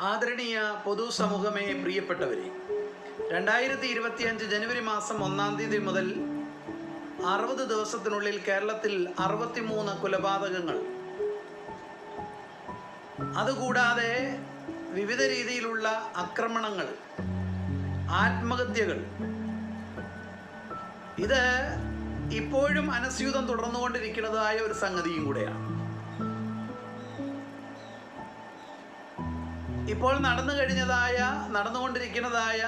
ആദരണീയ പൊതുസമൂഹമേ പ്രിയപ്പെട്ടവരെ രണ്ടായിരത്തി ഇരുപത്തിയഞ്ച് ജനുവരി മാസം ഒന്നാം തീയതി മുതൽ അറുപത് ദിവസത്തിനുള്ളിൽ കേരളത്തിൽ അറുപത്തിമൂന്ന് കൊലപാതകങ്ങൾ. അതുകൂടാതെ വിവിധ രീതിയിലുള്ള ആക്രമണങ്ങൾ ആത്മഹത്യകൾ. ഇത് ഇപ്പോഴും അനസ്യൂതം തുടർന്നുകൊണ്ടിരിക്കുന്നതായ ഒരു സംഗതിയും കൂടെയാണ്. ഇപ്പോൾ നടന്നു കഴിഞ്ഞതായ നടന്നുകൊണ്ടിരിക്കുന്നതായ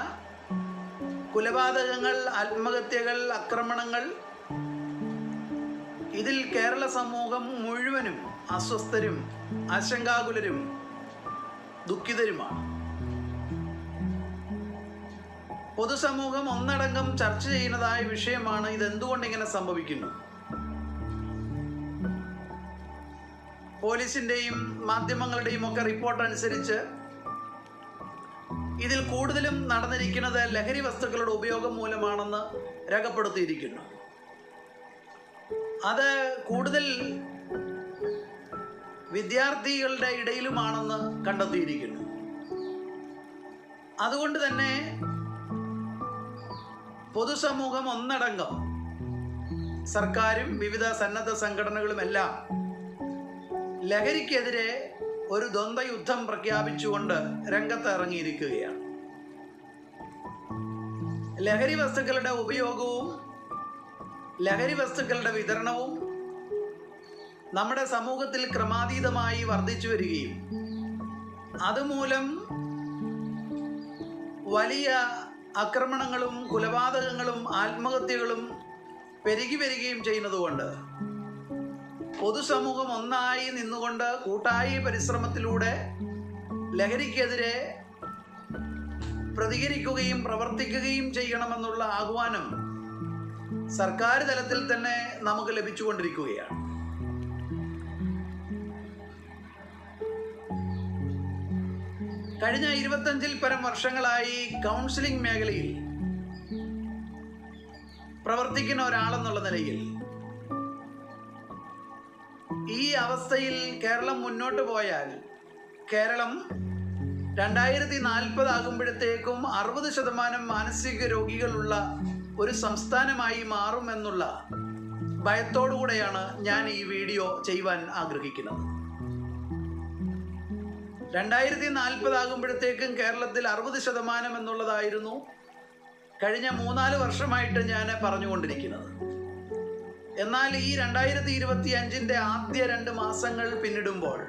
കൊലപാതകങ്ങൾ ആത്മഹത്യകൾ ആക്രമണങ്ങൾ ഇതിൽ കേരള സമൂഹം മുഴുവനും അസ്വസ്ഥരും ആശങ്കാകുലരും ദുഃഖിതരുമാണ്. പൊതുസമൂഹം ഒന്നടങ്കം ചർച്ച ചെയ്യുന്നതായ വിഷയമാണ് ഇതെന്തുകൊണ്ട് ഇങ്ങനെ സംഭവിക്കുന്നു? പോലീസിന്റെയും മാധ്യമങ്ങളുടെയും ഒക്കെ റിപ്പോർട്ട് അനുസരിച്ച് ഇതിൽ കൂടുതലും നടന്നിരിക്കുന്നത് ലഹരി വസ്തുക്കളുടെ ഉപയോഗം മൂലമാണെന്ന് രേഖപ്പെടുത്തിയിരിക്കുന്നു. അത് കൂടുതൽ വിദ്യാർത്ഥികളുടെ ഇടയിലുമാണെന്ന് കണ്ടെത്തിയിരിക്കുന്നു. അതുകൊണ്ട് തന്നെ പൊതുസമൂഹം ഒന്നടങ്കം സർക്കാരും വിവിധ സന്നദ്ധ സംഘടനകളുമെല്ലാം ലഹരിക്കെതിരെ ഒരു ദ്വന്ദ്വയുദ്ധം പ്രഖ്യാപിച്ചുകൊണ്ട് രംഗത്ത് ഇറങ്ങിയിരിക്കുകയാണ് ലഹരി വസ്തുക്കളുടെ ഉപയോഗവും ലഹരി വസ്തുക്കളുടെ വിതരണവും നമ്മുടെ സമൂഹത്തിൽ ക്രമാതീതമായി വർദ്ധിച്ചു വരികയും അതുമൂലം വലിയ ആക്രമണങ്ങളും കൊലപാതകങ്ങളും ആത്മഹത്യകളും പെരുകി വരികയും ചെയ്യുന്നതുകൊണ്ട് പൊതുസമൂഹം ഒന്നായി നിന്നുകൊണ്ട് കൂട്ടായി പരിശ്രമത്തിലൂടെ ലഹരിക്കെതിരെ പ്രതികരിക്കുകയും പ്രവർത്തിക്കുകയും ചെയ്യണമെന്നുള്ള ആഹ്വാനം സർക്കാർ തലത്തിൽ തന്നെ നമുക്ക് ലഭിച്ചുകൊണ്ടിരിക്കുകയാണ്. കഴിഞ്ഞ ഇരുപത്തഞ്ചിൽ പരം വർഷങ്ങളായി കൗൺസിലിംഗ് മേഖലയിൽ പ്രവർത്തിക്കുന്ന ഒരാളെന്നുള്ള നിലയിൽ ഈ അവസ്ഥയിൽ കേരളം മുന്നോട്ട് പോയാൽ കേരളം രണ്ടായിരത്തി നാൽപ്പത് ആകുമ്പോഴത്തേക്കും അറുപത് ശതമാനം മാനസിക രോഗികളുള്ള ഒരു സംസ്ഥാനമായി മാറുമെന്നുള്ള ഭയത്തോടുകൂടെയാണ് ഞാൻ ഈ വീഡിയോ ചെയ്യുവാൻ ആഗ്രഹിക്കുന്നത്. രണ്ടായിരത്തി നാൽപ്പതാകുമ്പോഴത്തേക്കും കേരളത്തിൽ അറുപത് ശതമാനം എന്നുള്ളതായിരുന്നു കഴിഞ്ഞ മൂന്നാൽ വർഷമായിട്ട് ഞാൻ പറഞ്ഞുകൊണ്ടിരിക്കുന്നത്. എന്നാൽ ഈ രണ്ടായിരത്തി ഇരുപത്തി അഞ്ചിന്റെ ആദ്യ രണ്ട് മാസങ്ങൾ പിന്നിടുമ്പോൾ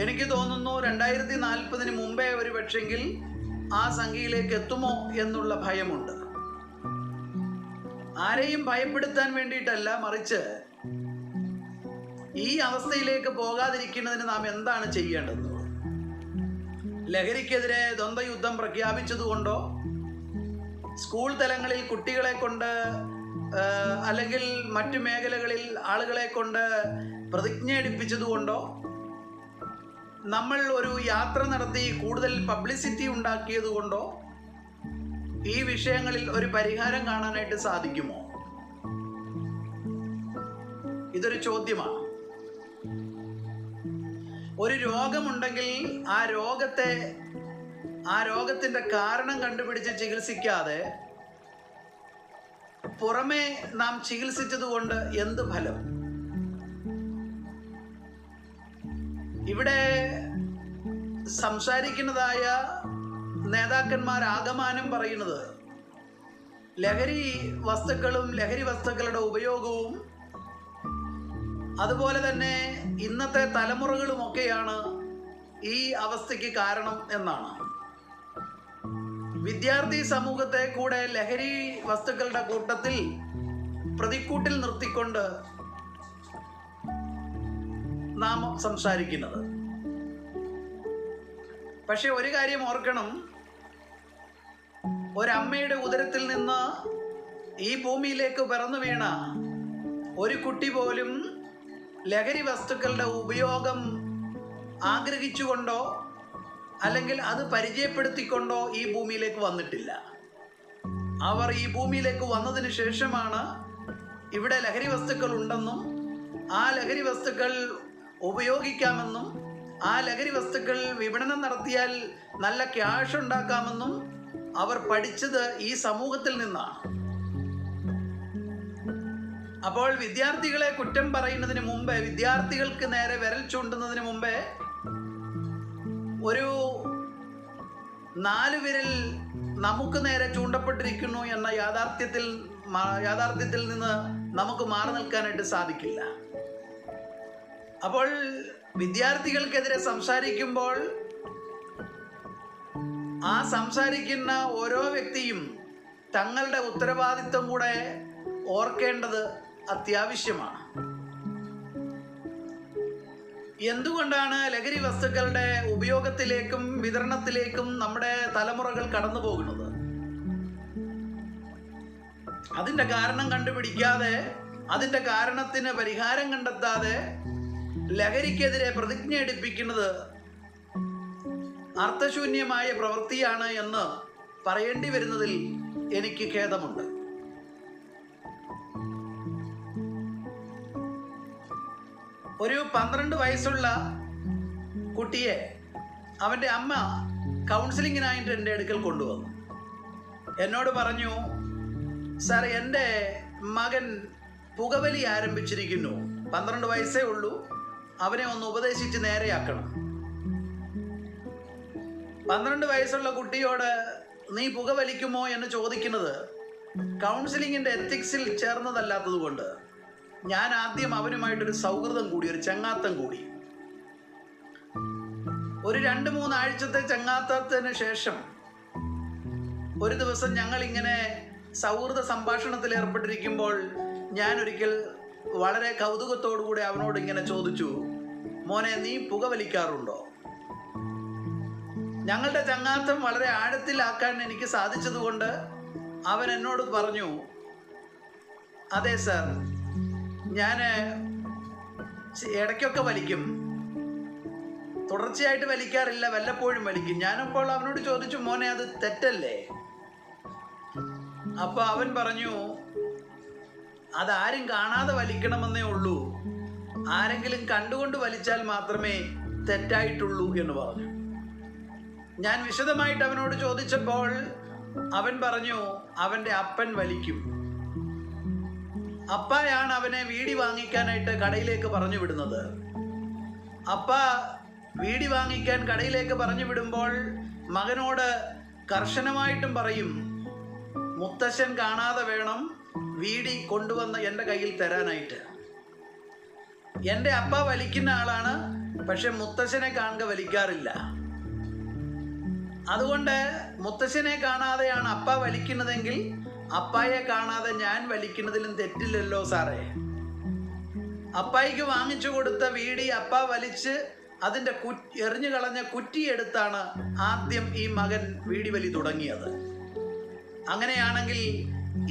എനിക്ക് തോന്നുന്നു രണ്ടായിരത്തി നാൽപ്പതിന് മുമ്പേ ഒരു പക്ഷെങ്കിൽ ആ സംഖ്യയിലേക്ക് എത്തുമോ എന്നുള്ള ഭയമുണ്ട്. ആരെയും ഭയപ്പെടുത്താൻ വേണ്ടിയിട്ടല്ല മറിച്ച് ഈ അവസ്ഥയിലേക്ക് പോകാതിരിക്കുന്നതിന് നാം എന്താണ് ചെയ്യേണ്ടത്? ലഹരിക്കെതിരെ ദ്വന്ദ്വയുദ്ധം പ്രഖ്യാപിച്ചതുകൊണ്ടോ? സ്കൂൾ തലങ്ങളിൽ കുട്ടികളെ കൊണ്ട് അല്ലെങ്കിൽ മറ്റു മേഖലകളിൽ ആളുകളെ കൊണ്ട് പ്രതിജ്ഞ എടുപ്പിച്ചതുകൊണ്ടോ? നമ്മൾ ഒരു യാത്ര നടത്തി കൂടുതൽ പബ്ലിസിറ്റി ഉണ്ടാക്കിയതുകൊണ്ടോ? ഈ വിഷയങ്ങളിൽ ഒരു പരിഹാരം കാണാനായിട്ട് സാധിക്കുമോ? ഇതൊരു ചോദ്യമാണ്. ഒരു രോഗമുണ്ടെങ്കിൽ ആ രോഗത്തെ ആ രോഗത്തിന്റെ കാരണം കണ്ടുപിടിച്ച് ചികിത്സിക്കാതെ പുറമെ നാം ചികിത്സിച്ചതുകൊണ്ട് എന്ത് ഫലം? ഇവിടെ സംസാരിക്കുന്നതായ നേതാക്കന്മാർ ആകമാനം പറയുന്നത് ലഹരി വസ്തുക്കളും ലഹരി വസ്തുക്കളുടെ ഉപയോഗവും അതുപോലെ തന്നെ ഇന്നത്തെ തലമുറകളുമൊക്കെയാണ് ഈ അവസ്ഥയ്ക്ക് കാരണം എന്നാണ്. വിദ്യാർത്ഥി സമൂഹത്തെ കൂടെ ലഹരി വസ്തുക്കളുടെ കൂട്ടത്തിൽ പ്രതിക്കൂട്ടിൽ നിർത്തിക്കൊണ്ട് നാം സംസാരിക്കുന്നത്. പക്ഷെ ഒരു കാര്യം ഓർക്കണം. ഒരമ്മയുടെ ഉദരത്തിൽ നിന്ന് ഈ ഭൂമിയിലേക്ക് പിറന്നു വീണ ഒരു കുട്ടി പോലും ലഹരി വസ്തുക്കളുടെ ഉപയോഗം ആഗ്രഹിച്ചുകൊണ്ടോ അല്ലെങ്കിൽ അത് പരിചയപ്പെടുത്തിക്കൊണ്ടോ ഈ ഭൂമിയിലേക്ക് വന്നിട്ടില്ല. അവർ ഈ ഭൂമിയിലേക്ക് വന്നതിന് ശേഷമാണ് ഇവിടെ ലഹരി വസ്തുക്കൾ ഉണ്ടെന്നും ആ ലഹരി വസ്തുക്കൾ ഉപയോഗിക്കാമെന്നും ആ ലഹരി വസ്തുക്കൾ വിപണനം നടത്തിയാൽ നല്ല ക്യാഷ് ഉണ്ടാക്കാമെന്നും അവർ പഠിച്ചത് ഈ സമൂഹത്തിൽ നിന്നാണ്. അപ്പോൾ വിദ്യാർത്ഥികളെ കുറ്റം പറയുന്നതിന് മുമ്പേ വിദ്യാർത്ഥികൾക്ക് നേരെ വിരൽ ചൂണ്ടുന്നതിന് മുമ്പേ ഒരു നാല് വിരൽ നമുക്ക് നേരെ ചൂണ്ടപ്പെട്ടിരിക്കുന്നു എന്ന യാഥാർത്ഥ്യത്തിൽ യാഥാർത്ഥ്യത്തിൽ നിന്ന് നമുക്ക് മാറി നിൽക്കാനായിട്ട് സാധിക്കില്ല. അപ്പോൾ വിദ്യാർത്ഥികൾക്കെതിരെ സംസാരിക്കുമ്പോൾ ആ സംസാരിക്കുന്ന ഓരോ വ്യക്തിയും തങ്ങളുടെ ഉത്തരവാദിത്വം കൂടെ ഓർക്കേണ്ടത് അത്യാവശ്യമാണ്. എന്തുകൊണ്ടാണ് ലഹരി വസ്തുക്കളുടെ ഉപയോഗത്തിലേക്കും വിതരണത്തിലേക്കും നമ്മുടെ തലമുറകൾ കടന്നു പോകുന്നത്? അതിന്റെ കാരണം കണ്ടുപിടിക്കാതെ അതിന്റെ കാരണത്തിന് പരിഹാരം കണ്ടെത്താതെ ലഹരിക്കെതിരെ പ്രതിജ്ഞ എടുപ്പിക്കുന്നത് അർത്ഥശൂന്യമായ പ്രവൃത്തിയാണ് എന്ന് പറയേണ്ടി വരുന്നതിൽ എനിക്ക് ഖേദമുണ്ട്. ഒരു പന്ത്രണ്ട് വയസ്സുള്ള കുട്ടിയെ അവന്റെ അമ്മ കൗൺസിലിങ്ങിനായിട്ട് എന്റെ അടുക്കൽ കൊണ്ടുവന്നു. എന്നോട് പറഞ്ഞു സാർ എന്റെ മകൻ പുകവലി ആരംഭിച്ചിരിക്കുന്നു. പന്ത്രണ്ട് വയസ്സേ ഉള്ളൂ. അവനെ ഒന്ന് ഉപദേശിച്ച് നേരെയാക്കണം. പന്ത്രണ്ട് വയസ്സുള്ള കുട്ടിയോട് നീ പുകവലിക്കുമോ? എന്ന് ചോദിക്കുന്നത് കൗൺസിലിങ്ങിന്റെ എത്തിക്സിൽ ചേർന്നതല്ലാത്തത് കൊണ്ട് ഞാൻ ആദ്യം അവനുമായിട്ടൊരു സൗഹൃദം കൂടി ഒരു ചങ്ങാത്തം കൂടി. ഒരു രണ്ട് മൂന്നാഴ്ചത്തെ ചങ്ങാത്തത്തിന് ശേഷം ഒരു ദിവസം ഞങ്ങൾ ഇങ്ങനെ സൗഹൃദ സംഭാഷണത്തിൽ ഏർപ്പെട്ടിരിക്കുമ്പോൾ ഞാൻ ഒരിക്കൽ വളരെ കൗതുകത്തോടുകൂടി അവനോട് ഇങ്ങനെ ചോദിച്ചു മോനെ നീ പുകവലിക്കാറുണ്ടോ? ഞങ്ങളുടെ ചങ്ങാത്തം വളരെ ആഴത്തിലാക്കാൻ എനിക്ക് സാധിച്ചതുകൊണ്ട് അവൻ എന്നോട് പറഞ്ഞു അതെ സാർ. ഞാൻ ഇടയ്ക്കൊക്കെ വലിക്കും. തുടർച്ചയായിട്ട് വലിക്കാറില്ല വല്ലപ്പോഴും വലിക്കും. ഞാനപ്പോൾ അവനോട് ചോദിച്ചു മോനെ അത് തെറ്റല്ലേ? അപ്പൊ അവൻ പറഞ്ഞു അതാരും കാണാതെ വലിക്കണമെന്നേ ഉള്ളൂ. ആരെങ്കിലും കണ്ടുകൊണ്ട് വലിച്ചാൽ മാത്രമേ തെറ്റായിട്ടുള്ളൂ എന്ന് പറഞ്ഞു. ഞാൻ വിശദമായിട്ട് അവനോട് ചോദിച്ചപ്പോൾ അവൻ പറഞ്ഞു അവന്റെ അപ്പൻ വലിക്കും. അപ്പായാണ് അവനെ വീടി വാങ്ങിക്കാനായിട്ട് കടയിലേക്ക് പറഞ്ഞു വിടുന്നത്. അപ്പ വീടി വാങ്ങിക്കാൻ കടയിലേക്ക് പറഞ്ഞു വിടുമ്പോൾ മകനോട് കർശനമായിട്ടും പറയും മുത്തശ്ശൻ കാണാതെ വേണം വീടി കൊണ്ടുവന്ന് എന്റെ കയ്യിൽ തരാനായിട്ട്. എന്റെ അപ്പ വലിക്കുന്ന ആളാണ് പക്ഷെ മുത്തശ്ശനെ കാണുക വലിക്കാറില്ല. അതുകൊണ്ട് മുത്തശ്ശനെ കാണാതെയാണ് അപ്പ വലിക്കുന്നതെങ്കിൽ അപ്പായെ കാണാതെ ഞാൻ വലിക്കുന്നതിലും തെറ്റില്ലല്ലോ സാറേ. അപ്പായിക്ക് വാങ്ങിച്ചു കൊടുത്ത വീടി അപ്പ വലിച്ച് അതിന്റെ കു എറിഞ്ഞു കളഞ്ഞ കുറ്റിയെടുത്താണ് ആദ്യം ഈ മകൻ വീടി വലി തുടങ്ങിയത്. അങ്ങനെയാണെങ്കിൽ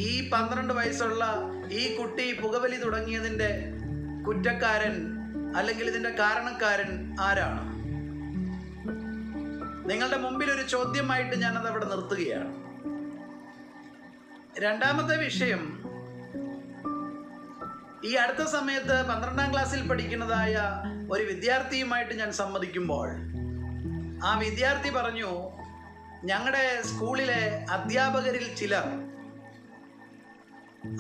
ഈ പന്ത്രണ്ട് വയസ്സുള്ള ഈ കുട്ടി പുകവലി തുടങ്ങിയതിന്റെ കുറ്റക്കാരൻ അല്ലെങ്കിൽ ഇതിന്റെ കാരണക്കാരൻ ആരാണ്? നിങ്ങളുടെ മുമ്പിൽ ഒരു ചോദ്യമായിട്ട് ഞാനത് അവിടെ നിർത്തുകയാണ്. രണ്ടാമത്തെ വിഷയം. ഈ അടുത്ത സമയത്ത് പന്ത്രണ്ടാം ക്ലാസ്സിൽ പഠിക്കുന്നതായ ഒരു വിദ്യാർത്ഥിയുമായിട്ട് ഞാൻ സംവദിക്കുമ്പോൾ ആ വിദ്യാർത്ഥി പറഞ്ഞു ഞങ്ങളുടെ സ്കൂളിലെ അധ്യാപകരിൽ ചിലർ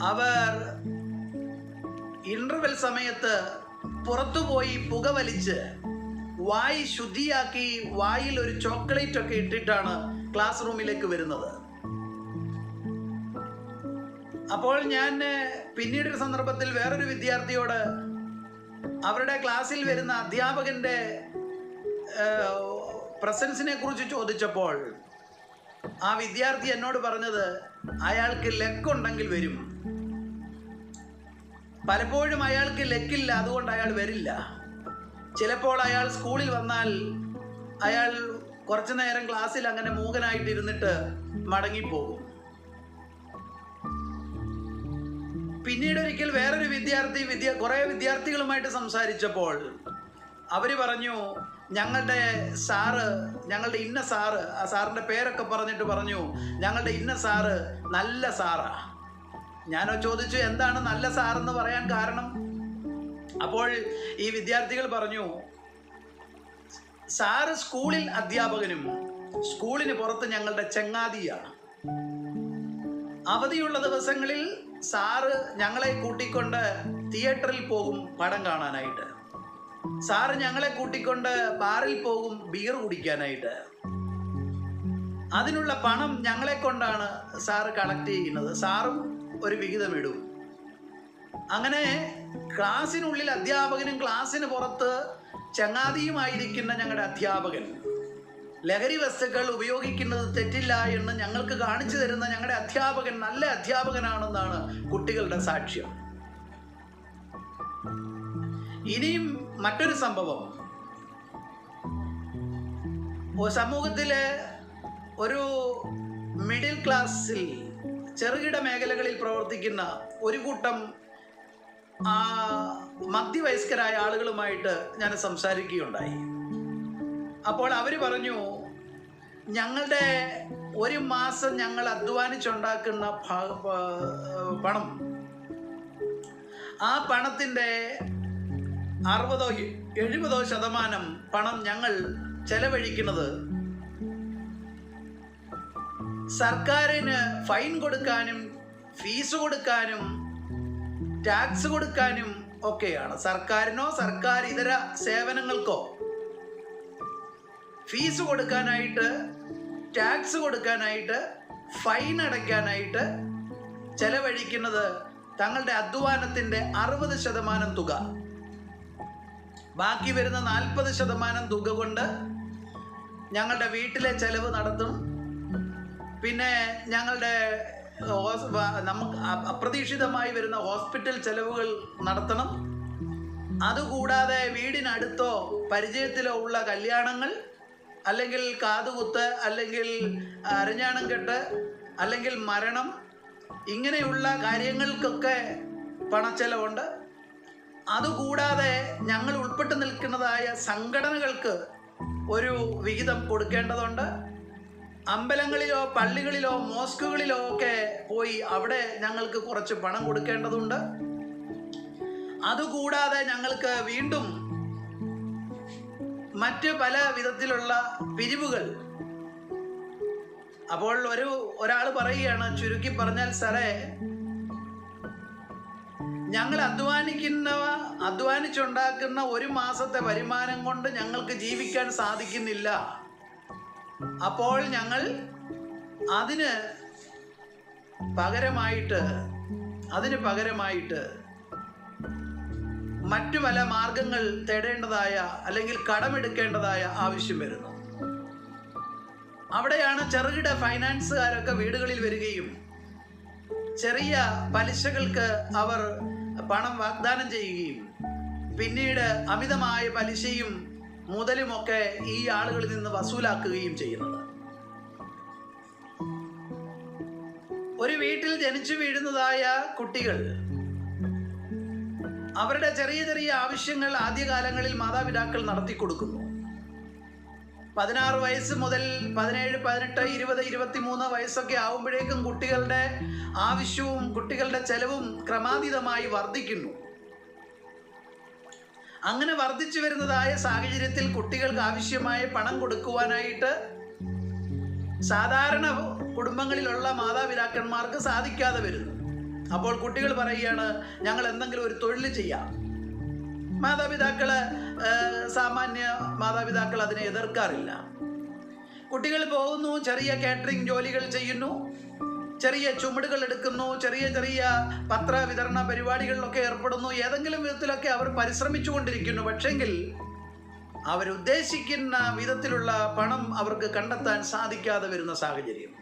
അവർ ഇന്റർവെൽ സമയത്ത് പുറത്തുപോയി പുക വലിച്ച് വായി ശുദ്ധിയാക്കി വായിൽ ഒരു ചോക്ലേറ്റ് ഒക്കെ ഇട്ടിട്ടാണ് ക്ലാസ് റൂമിലേക്ക് വരുന്നത്. അപ്പോൾ ഞാൻ പിന്നീട് ഒരു സന്ദർഭത്തിൽ വേറൊരു വിദ്യാർത്ഥിയോട് അവരുടെ ക്ലാസ്സിൽ വരുന്ന അധ്യാപകന്റെ പ്രസൻസിനെ കുറിച്ച് ചോദിച്ചപ്പോൾ ആ വിദ്യാർത്ഥി എന്നോട് പറഞ്ഞത് അയാൾക്ക് ലെക്കുണ്ടെങ്കിൽ വരും. പലപ്പോഴും അയാൾക്ക് ലെക്കില്ല അതുകൊണ്ട് അയാൾ വരില്ല. ചിലപ്പോൾ അയാൾ സ്കൂളിൽ വന്നാൽ അയാൾ കുറച്ചു നേരം ക്ലാസ്സിൽ അങ്ങനെ മൂകനായിട്ട് ഇരുന്നിട്ട് മടങ്ങിപ്പോകും. പിന്നീട് ഒരിക്കൽ വേറൊരു വിദ്യാർത്ഥി വിദ്യ കുറേ വിദ്യാർത്ഥികളുമായിട്ട് സംസാരിച്ചപ്പോൾ അവർ പറഞ്ഞു ഞങ്ങളുടെ സാറ് ഞങ്ങളുടെ ഇന്ന സാറ് ആ സാറിന്റെ പേരൊക്കെ പറഞ്ഞിട്ട് പറഞ്ഞു ഞങ്ങളുടെ ഇന്ന സാറ് നല്ല സാറാ. ഞാനോ ചോദിച്ചു എന്താണ് നല്ല സാറെന്ന് പറയാൻ കാരണം? അപ്പോൾ ഈ വിദ്യാർത്ഥികൾ പറഞ്ഞു സാറ് സ്കൂളിൽ അധ്യാപകനും സ്കൂളിന് പുറത്ത് ഞങ്ങളുടെ ചങ്ങാതിയാണ് അവധിയുള്ള ദിവസങ്ങളിൽ സാറ് ഞങ്ങളെ കൂട്ടിക്കൊണ്ട് തിയേറ്ററിൽ പോകും പടം കാണാനായിട്ട്. സാറ് ഞങ്ങളെ കൂട്ടിക്കൊണ്ട് ബാറിൽ പോകും ബിയർ കുടിക്കാനായിട്ട്. അതിനുള്ള പണം ഞങ്ങളെ കൊണ്ടാണ് സാറ് കളക്ട് ചെയ്യുന്നത്. സാറും ഒരു വിഹിതം ഇടും. അങ്ങനെ ക്ലാസ്സിനുള്ളിൽ അധ്യാപകനും ക്ലാസ്സിന് പുറത്ത് ചങ്ങാതിയുമായിരിക്കുന്ന ഞങ്ങളുടെ അധ്യാപകൻ ലഹരി വസ്തുക്കൾ ഉപയോഗിക്കുന്നത് തെറ്റില്ല എന്ന് ഞങ്ങൾക്ക് കാണിച്ചു തരുന്ന ഞങ്ങളുടെ അധ്യാപകൻ നല്ല അധ്യാപകനാണെന്നാണ് കുട്ടികളുടെ സാക്ഷ്യം. ഇനിയും മറ്റൊരു സംഭവം. സമൂഹത്തിലെ ഒരു മിഡിൽ ക്ലാസ്സിൽ ചെറുകിട മേഖലകളിൽ പ്രവർത്തിക്കുന്ന ഒരു കൂട്ടം മധ്യവയസ്കരായ ആളുകളുമായിട്ട് ഞാൻ സംസാരിക്കുകയുണ്ടായി. അപ്പോൾ അവർ പറഞ്ഞു ഞങ്ങളുടെ ഒരു മാസം ഞങ്ങൾ അധ്വാനിച്ചുണ്ടാക്കുന്ന പണം ആ പണത്തിന്റെ അറുപതോ എഴുപതോ ശതമാനം പണം ഞങ്ങൾ ചെലവഴിക്കുന്നത് സർക്കാരിന് ഫൈൻ കൊടുക്കാനും ഫീസ് കൊടുക്കാനും ടാക്സ് കൊടുക്കാനും ഒക്കെയാണ്. സർക്കാരിനോ സർക്കാർ ഇതര സേവനങ്ങൾക്കോ ഫീസ് കൊടുക്കാനായിട്ട് ടാക്സ് കൊടുക്കാനായിട്ട് ഫൈൻ അടയ്ക്കാനായിട്ട് ചെലവഴിക്കുന്നത് തങ്ങളുടെ അധ്വാനത്തിന്റെ അറുപത് ശതമാനം തുക. ബാക്കി വരുന്ന നാൽപ്പത് ശതമാനം തുക കൊണ്ട് ഞങ്ങളുടെ വീട്ടിലെ ചെലവ് നടത്തും. പിന്നെ ഞങ്ങളുടെ നമുക്ക് അപ്രതീക്ഷിതമായി വരുന്ന ഹോസ്പിറ്റൽ ചെലവുകൾ നടത്തണം. അതുകൂടാതെ വീടിനടുത്തോ പരിചയത്തിലോ ഉള്ള കല്യാണങ്ങൾ അല്ലെങ്കിൽ കാതുകുത്ത് അല്ലെങ്കിൽ അരഞ്ഞാണം കെട്ട് അല്ലെങ്കിൽ മരണം ഇങ്ങനെയുള്ള കാര്യങ്ങൾക്കൊക്കെ പണച്ചെലവുണ്ട്. അതുകൂടാതെ ഞങ്ങൾ ഉൾപ്പെട്ടു നിൽക്കുന്നതായ സംഘടനകൾക്ക് ഒരു വിഹിതം കൊടുക്കേണ്ടതുണ്ട്. അമ്പലങ്ങളിലോ പള്ളികളിലോ മോസ്കുകളിലോ ഒക്കെ പോയി അവിടെ ഞങ്ങൾക്ക് കുറച്ച് പണം കൊടുക്കേണ്ടതുണ്ട്. അതുകൂടാതെ ഞങ്ങൾക്ക് വീണ്ടും മറ്റ് പല വിധത്തിലുള്ള പിരിവുകൾ. അപ്പോൾ ഒരു ഒരാൾ പറയുകയാണ് ചുരുക്കി പറഞ്ഞാൽ സാറേ ഞങ്ങൾ അധ്വാനിക്കുന്നവ അധ്വാനിച്ചുണ്ടാക്കുന്ന ഒരു മാസത്തെ വരുമാനം കൊണ്ട് ഞങ്ങൾക്ക് ജീവിക്കാൻ സാധിക്കുന്നില്ല. അപ്പോൾ ഞങ്ങൾ അതിന് പകരമായിട്ട് അതിന് പകരമായിട്ട് മറ്റു പല മാർഗങ്ങൾ തേടേണ്ടതായ അല്ലെങ്കിൽ കടമെടുക്കേണ്ടതായ ആവശ്യം വരുന്നു. അവിടെയാണ് ചെറുകിട ഫൈനാൻസുകാരൊക്കെ വീടുകളിൽ വരികയും ചെറിയ പലിശകൾക്ക് അവർ പണം വാഗ്ദാനം ചെയ്യുകയും പിന്നീട് അമിതമായ പലിശയും മുതലുമൊക്കെ ഈ ആളുകളിൽ നിന്ന് വസൂലാക്കുകയും ചെയ്യുന്നത്. ഒരു വീട്ടിൽ ജനിച്ചു വീഴുന്നതായ കുട്ടികൾ അവരുടെ ചെറിയ ചെറിയ ആവശ്യങ്ങൾ ആദ്യകാലങ്ങളിൽ മാതാപിതാക്കൾ നടത്തി കൊടുക്കുന്നു പതിനാറ് വയസ്സ് മുതൽ പതിനേഴ് പതിനെട്ട് ഇരുപത് ഇരുപത്തിമൂന്ന് വയസ്സൊക്കെ ആവുമ്പോഴേക്കും കുട്ടികളുടെ ആവശ്യവും കുട്ടികളുടെ ചെലവും ക്രമാതീതമായി വർദ്ധിക്കുന്നു. അങ്ങനെ വർദ്ധിച്ചു വരുന്നതായ സാഹചര്യത്തിൽ കുട്ടികൾക്ക് ആവശ്യമായ പണം കൊടുക്കുവാനായിട്ട് സാധാരണ കുടുംബങ്ങളിലുള്ള മാതാപിതാക്കന്മാർക്ക് സാധിക്കാതെ വരുന്നു. അപ്പോൾ കുട്ടികൾ പറയുകയാണ് ഞങ്ങൾ എന്തെങ്കിലും ഒരു തൊഴിൽ ചെയ്യാം. മാതാപിതാക്കൾ ഏഹ്, സാമാന്യ മാതാപിതാക്കൾ അതിനെ എതിർക്കാറില്ല. കുട്ടികൾ പോകുന്നു ചെറിയ കാറ്ററിംഗ് ജോലികൾ ചെയ്യുന്നു ചെറിയ ചുമടുകൾ എടുക്കുന്നു ചെറിയ ചെറിയ പത്ര വിതരണ പരിപാടികളിലൊക്കെ ഏർപ്പെടുന്നു ഏതെങ്കിലും വിധത്തിലൊക്കെ അവർ പരിശ്രമിച്ചു കൊണ്ടിരിക്കുന്നു പക്ഷെങ്കിൽ അവരുദ്ദേശിക്കുന്ന വിധത്തിലുള്ള പണം അവർക്ക് കണ്ടെത്താൻ സാധിക്കാതെ വരുന്ന സാഹചര്യം.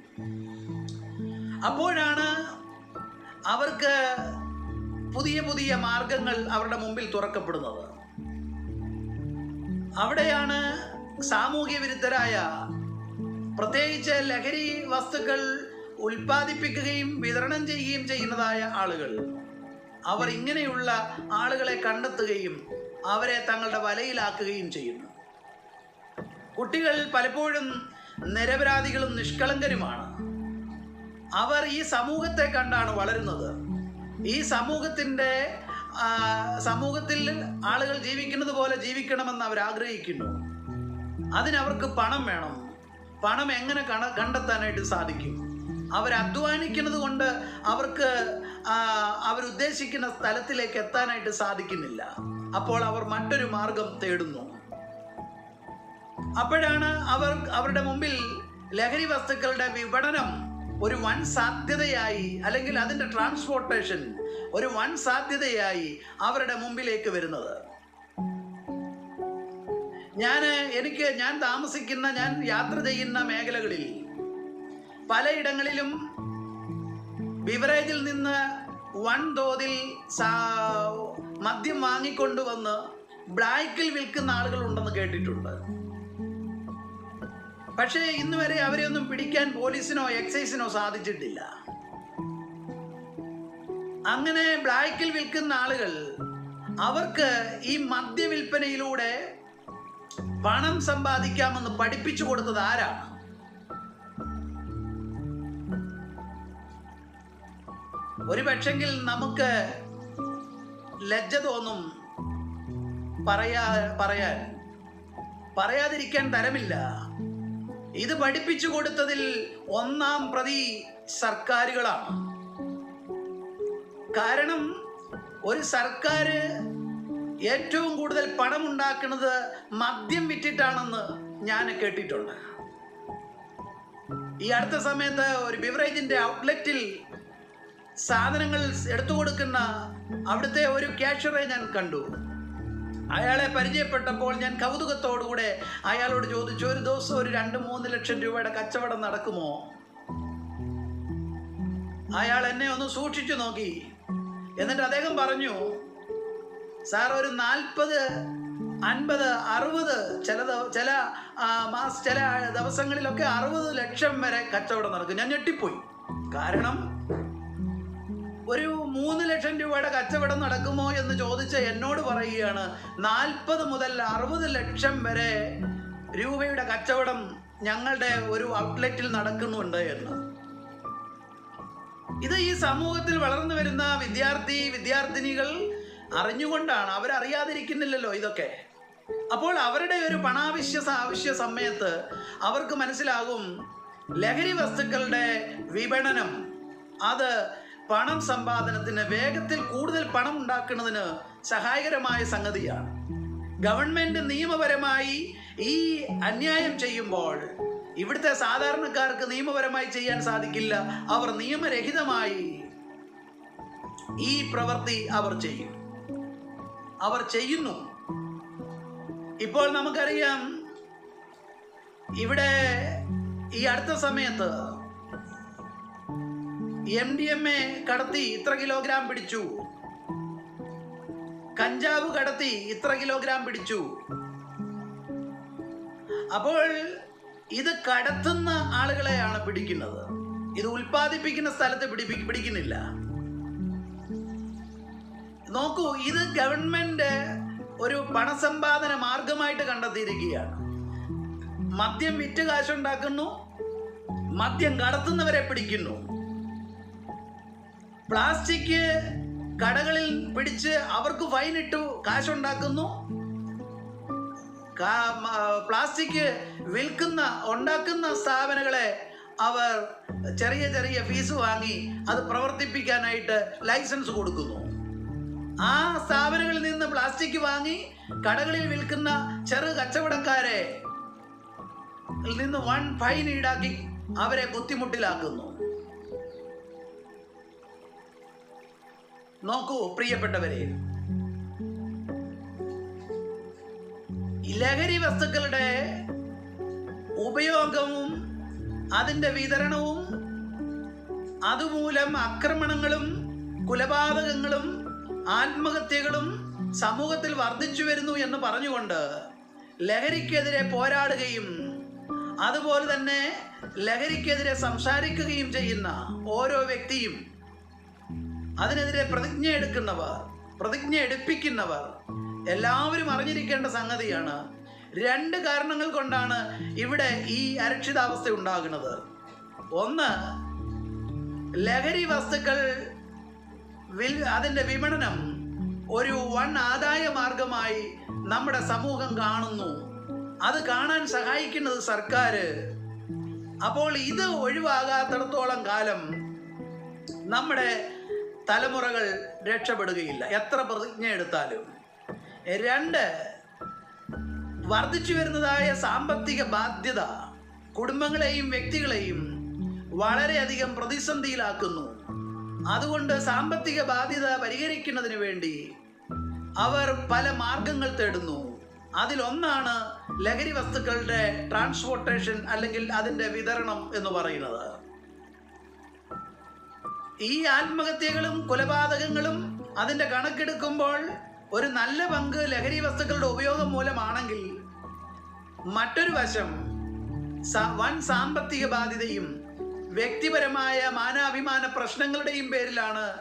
അപ്പോഴാണ് അവർക്ക് പുതിയ പുതിയ മാർഗങ്ങൾ അവരുടെ മുമ്പിൽ തുറക്കപ്പെടുന്നത്. അവിടെയാണ് സാമൂഹ്യ വിരുദ്ധരായ പ്രത്യേകിച്ച് ലഹരി വസ്തുക്കൾ ഉൽപ്പാദിപ്പിക്കുകയും വിതരണം ചെയ്യുകയും ചെയ്യുന്നതായ ആളുകൾ. അവർ ഇങ്ങനെയുള്ള ആളുകളെ കണ്ടെത്തുകയും അവരെ തങ്ങളുടെ വലയിലാക്കുകയും ചെയ്യുന്നു. കുട്ടികൾ പലപ്പോഴും നിരപരാധികളും നിഷ്കളങ്കരുമാണ്. അവർ ഈ സമൂഹത്തെ കണ്ടാണ് വളരുന്നത്. ഈ സമൂഹത്തിന്റെ സമൂഹത്തിൽ ആളുകൾ ജീവിക്കുന്നത് പോലെ ജീവിക്കണമെന്ന് അവർ ആഗ്രഹിക്കുന്നു. അതിനവർക്ക് പണം വേണം. പണം എങ്ങനെ കണ കണ്ടെത്താനായിട്ട് സാധിക്കും? അവർ അധ്വാനിക്കുന്നത് കൊണ്ട് അവർക്ക് അവരുദ്ദേശിക്കുന്ന സ്ഥലത്തിലേക്ക് എത്താനായിട്ട് സാധിക്കുന്നില്ല. അപ്പോൾ അവർ മറ്റൊരു മാർഗം തേടുന്നു. അപ്പോഴാണ് അവർ അവരുടെ മുമ്പിൽ ലഹരി വസ്തുക്കളുടെ വിപണനം ഒരു വൻ സാധ്യതയായി അല്ലെങ്കിൽ അതിന്റെ ട്രാൻസ്പോർട്ടേഷൻ ഒരു വൻ സാധ്യതയായി അവരുടെ മുമ്പിലേക്ക് വരുന്നത്. ഞാൻ എനിക്ക് ഞാൻ താമസിക്കുന്ന ഞാൻ യാത്ര ചെയ്യുന്ന മേഖലകളിൽ പലയിടങ്ങളിലും ബിവറേജിൽ നിന്ന് വൺ തോതിൽ മദ്യം വാങ്ങിക്കൊണ്ടുവന്ന് ബ്ലാക്കിൽ വിൽക്കുന്ന ആളുകൾ ഉണ്ടെന്ന് കേട്ടിട്ടുണ്ട്. പക്ഷേ ഇന്ന് വരെ അവരെ ഒന്നും പിടിക്കാൻ പോലീസിനോ എക്സൈസിനോ സാധിച്ചിട്ടില്ല. അങ്ങനെ ബ്ലാക്കിൽ വിൽക്കുന്ന ആളുകൾ അവർക്ക് ഈ മദ്യവിൽപ്പനയിലൂടെ പണം സമ്പാദിക്കാമെന്ന് പഠിപ്പിച്ചു കൊടുത്തത് ആരാണ്? ഒരു പക്ഷെങ്കിൽ നമുക്ക് ലജ്ജ തോന്നും പറയാ പറയാൻ. പറയാതിരിക്കാൻ തരമില്ല. ഇത് പഠിപ്പിച്ചു കൊടുത്തതിൽ ഒന്നാം പ്രതി സർക്കാരുകളാണ്. കാരണം ഒരു സർക്കാർ ഏറ്റവും കൂടുതൽ പണം ഉണ്ടാക്കുന്നത് മദ്യം വിറ്റിട്ടാണെന്ന് ഞാൻ കേട്ടിട്ടുണ്ട്. ഈ അടുത്ത സമയത്ത് ഒരു ബിവറേജിന്റെ ഔട്ട്ലെറ്റിൽ സാധനങ്ങൾ എടുത്തു കൊടുക്കുന്ന അവിടുത്തെ ഒരു ക്യാഷറെ ഞാൻ കണ്ടു. അയാളെ പരിചയപ്പെട്ടപ്പോൾ ഞാൻ കൗതുകത്തോടുകൂടെ അയാളോട് ചോദിച്ചു ഒരു ദിവസം ഒരു രണ്ട് മൂന്ന് ലക്ഷം രൂപയുടെ കച്ചവടം നടക്കുമോ? അയാൾ എന്നെ ഒന്ന് സൂക്ഷിച്ചു നോക്കി. എന്നിട്ട് അദ്ദേഹം പറഞ്ഞു സാർ ഒരു നാൽപ്പത് അൻപത് അറുപത് ചില ചില മാസ് ചില ദിവസങ്ങളിലൊക്കെ അറുപത് ലക്ഷം വരെ കച്ചവടം നടക്കും. ഞാൻ ഞെട്ടിപ്പോയി. കാരണം ഒരു മൂന്ന് ലക്ഷം രൂപയുടെ കച്ചവടം നടക്കുമോ എന്ന് ചോദിച്ച എന്നോട് പറയുകയാണ്. നാൽപ്പത് മുതൽ അറുപത് ലക്ഷം വരെ രൂപയുടെ കച്ചവടം ഞങ്ങളുടെ ഒരു ഔട്ട്ലെറ്റിൽ നടക്കുന്നുണ്ട് എന്ന്. ഇത് ഈ സമൂഹത്തിൽ വളർന്നു വരുന്ന വിദ്യാർത്ഥി വിദ്യാർത്ഥിനികൾ അറിഞ്ഞുകൊണ്ടാണ്. അവരറിയാതിരിക്കുന്നില്ലല്ലോ ഇതൊക്കെ. അപ്പോൾ അവരുടെ ഒരു പണാവശ്യ ആവശ്യ സമയത്ത് അവർക്ക് മനസ്സിലാകും ലഹരി വസ്തുക്കളുടെ വിപണനം അത് പണം സമ്പാദനത്തിന് വേഗത്തിൽ കൂടുതൽ പണം ഉണ്ടാക്കുന്നതിന് സഹായകരമായ സംഗതിയാണ്. ഗവൺമെന്റ് നിയമപരമായി ഈ അന്യായം ചെയ്യുമ്പോൾ ഇവിടുത്തെ സാധാരണക്കാർക്ക് നിയമപരമായി ചെയ്യാൻ സാധിക്കില്ല. അവർ നിയമരഹിതമായി ഈ പ്രവൃത്തി അവർ ചെയ്യും. അവർ ചെയ്യുന്നു. ഇപ്പോൾ നമുക്കറിയാം ഇവിടെ ഈ അടുത്ത സമയത്ത് എം ഡി എം എ കടത്തി ഇത്ര കിലോഗ്രാം പിടിച്ചു. കഞ്ചാവ് കടത്തി ഇത്ര കിലോഗ്രാം പിടിച്ചു. അപ്പോൾ ഇത് കടത്തുന്ന ആളുകളെയാണ് പിടിക്കുന്നത്. ഇത് ഉൽപ്പാദിപ്പിക്കുന്ന സ്ഥലത്ത് പിടിപ്പി പിടിക്കുന്നില്ല. നോക്കൂ ഇത് ഗവൺമെന്റ് ഒരു പണസമ്പാദന മാർഗമായിട്ട് കണ്ടെത്തിയിരിക്കുകയാണ്. മദ്യം വിറ്റ് കാശുണ്ടാക്കുന്നു. മദ്യം കടത്തുന്നവരെ പിടിക്കുന്നു. പ്ലാസ്റ്റിക് കടകളിൽ പിടിച്ച് അവർക്ക് ഫൈൻ ഇട്ടു കാശുണ്ടാക്കുന്നു. പ്ലാസ്റ്റിക് വിൽക്കുന്ന ഉണ്ടാക്കുന്ന സ്ഥാപനങ്ങളെ അവർ ചെറിയ ചെറിയ ഫീസ് വാങ്ങി അത് പ്രവർത്തിപ്പിക്കാനായിട്ട് ലൈസൻസ് കൊടുക്കുന്നു. ആ സ്ഥാപനങ്ങളിൽ നിന്ന് പ്ലാസ്റ്റിക് വാങ്ങി കടകളിൽ വിൽക്കുന്ന ചെറു കച്ചവടക്കാരെ നിന്ന് വൺ ഫൈൻ ഈടാക്കി അവരെ ബുദ്ധിമുട്ടിലാക്കുന്നു. നോക്കൂ പ്രിയപ്പെട്ടവരെ. ലഹരി വസ്തുക്കളുടെ ഉപയോഗവും അതിന്റെ വിതരണവും അതുമൂലം ആക്രമണങ്ങളും കൊലപാതകങ്ങളും ആത്മഹത്യകളും സമൂഹത്തിൽ വർദ്ധിച്ചു വരുന്നു എന്ന് പറഞ്ഞുകൊണ്ട് ലഹരിക്കെതിരെ പോരാടുകയും അതുപോലെ തന്നെ ലഹരിക്കെതിരെ സംസാരിക്കുകയും ചെയ്യുന്ന ഓരോ വ്യക്തിയും അതിനെതിരെ പ്രതിജ്ഞ എടുക്കുന്നവർ പ്രതിജ്ഞ എടുപ്പിക്കുന്നവർ എല്ലാവരും അറിഞ്ഞിരിക്കേണ്ട സംഗതിയാണ്. രണ്ട് കാരണങ്ങൾ കൊണ്ടാണ് ഇവിടെ ഈ അരക്ഷിതാവസ്ഥ ഉണ്ടാകുന്നത്. ഒന്ന് ലഹരി വസ്തുക്കൾ വിൽ അതിന്റെ വിപണനം ഒരു വൺ ആദായ മാർഗമായി നമ്മുടെ സമൂഹം കാണുന്നു. അത് കാണാൻ സഹായിക്കുന്നത് സർക്കാർ. അപ്പോൾ ഇത് ഒഴിവാകാത്തിടത്തോളം കാലം നമ്മുടെ തലമുറകൾ രക്ഷപ്പെടുകയില്ല. എത്ര പ്രതിജ്ഞ എടുത്താലും. രണ്ട് വർദ്ധിച്ചു വരുന്നതായ സാമ്പത്തിക ബാധ്യത കുടുംബങ്ങളെയും വ്യക്തികളെയും വളരെയധികം പ്രതിസന്ധിയിലാക്കുന്നു. അതുകൊണ്ട് സാമ്പത്തിക ബാധ്യത പരിഹരിക്കുന്നതിന് വേണ്ടി അവർ പല മാർഗങ്ങൾ തേടുന്നു. അതിലൊന്നാണ് ലഹരി വസ്തുക്കളുടെ ട്രാൻസ്പോർട്ടേഷൻ അല്ലെങ്കിൽ അതിന്റെ വിതരണം എന്ന് പറയുന്നത്. ഈ ആത്മഹത്യകളും കൊലപാതകങ്ങളും അതിന്റെ കണക്കെടുക്കുമ്പോൾ ഒരു നല്ല പങ്ക് ലഹരി വസ്തുക്കളുടെ ഉപയോഗം മൂലമാണെങ്കിൽ മറ്റൊരു വശം വൻ സാമ്പത്തിക ബാധ്യതയും വ്യക്തിപരമായ മാനാഭിമാന പ്രശ്നങ്ങളുടെയും പേരിലാണ്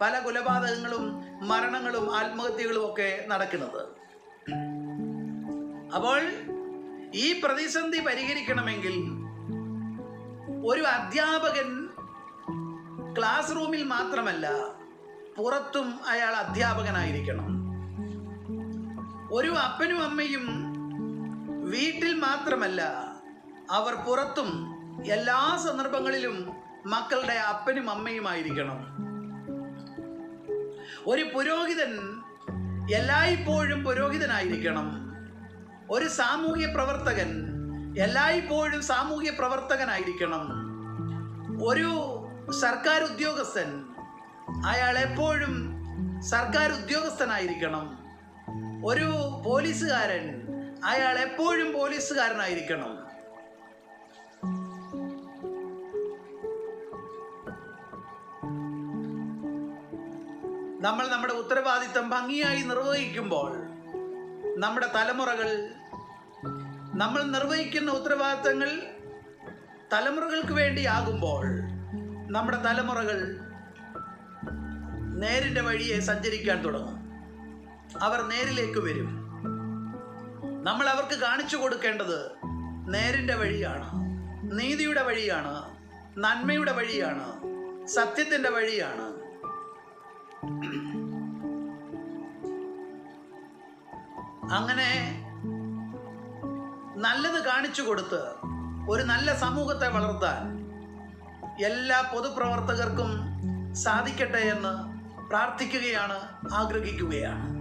പല കൊലപാതകങ്ങളും മരണങ്ങളും ആത്മഹത്യകളും ഒക്കെ നടക്കുന്നത്. അപ്പോൾ ഈ പ്രതിസന്ധി പരിഹരിക്കണമെങ്കിൽ ഒരു അധ്യാപകൻ ക്ലാസ് റൂമിൽ മാത്രമല്ല പുറത്തും അയാൾ അധ്യാപകനായിരിക്കണം. ഒരു അപ്പനും അമ്മയും വീട്ടിൽ മാത്രമല്ല അവർ പുറത്തും എല്ലാ സന്ദർഭങ്ങളിലും മക്കളുടെ അപ്പനും അമ്മയുമായിരിക്കണം. ഒരു പുരോഹിതൻ എല്ലായ്പ്പോഴും പുരോഹിതനായിരിക്കണം. ഒരു സാമൂഹ്യ പ്രവർത്തകൻ എല്ലായ്പ്പോഴും സാമൂഹ്യ പ്രവർത്തകനായിരിക്കണം. ഒരു സർക്കാർ ഉദ്യോഗസ്ഥൻ അയാൾ എപ്പോഴും സർക്കാർ ഉദ്യോഗസ്ഥനായിരിക്കണം ഒരു പോലീസുകാരൻ അയാൾ എപ്പോഴും പോലീസുകാരനായിരിക്കണം. നമ്മൾ നമ്മുടെ ഉത്തരവാദിത്തം ഭംഗിയായി നിർവഹിക്കുമ്പോൾ നമ്മുടെ തലമുറകൾ നമ്മൾ നിർവഹിക്കുന്ന ഉത്തരവാദിത്തങ്ങൾ തലമുറകൾക്ക് വേണ്ടിയാകുമ്പോൾ നമ്മുടെ തലമുറകൾ നേരിന്റെ വഴിയെ സഞ്ചരിക്കാൻ തുടങ്ങും. അവർ നേരിലേക്ക് വരും. നമ്മൾ അവർക്ക് കാണിച്ചു കൊടുക്കേണ്ടത് നേരിന്റെ വഴിയാണ് നീതിയുടെ വഴിയാണ് നന്മയുടെ വഴിയാണ് സത്യത്തിന്റെ വഴിയാണ്. അങ്ങനെ നല്ലത് കാണിച്ചു കൊടുത്ത് ഒരു നല്ല സമൂഹത്തെ വളർത്താൻ എല്ലാ പൊതുപ്രവർത്തകർക്കും സാധിക്കട്ടെ എന്ന് പ്രാർത്ഥിക്കുകയാണ് ആഗ്രഹിക്കുകയാണ്.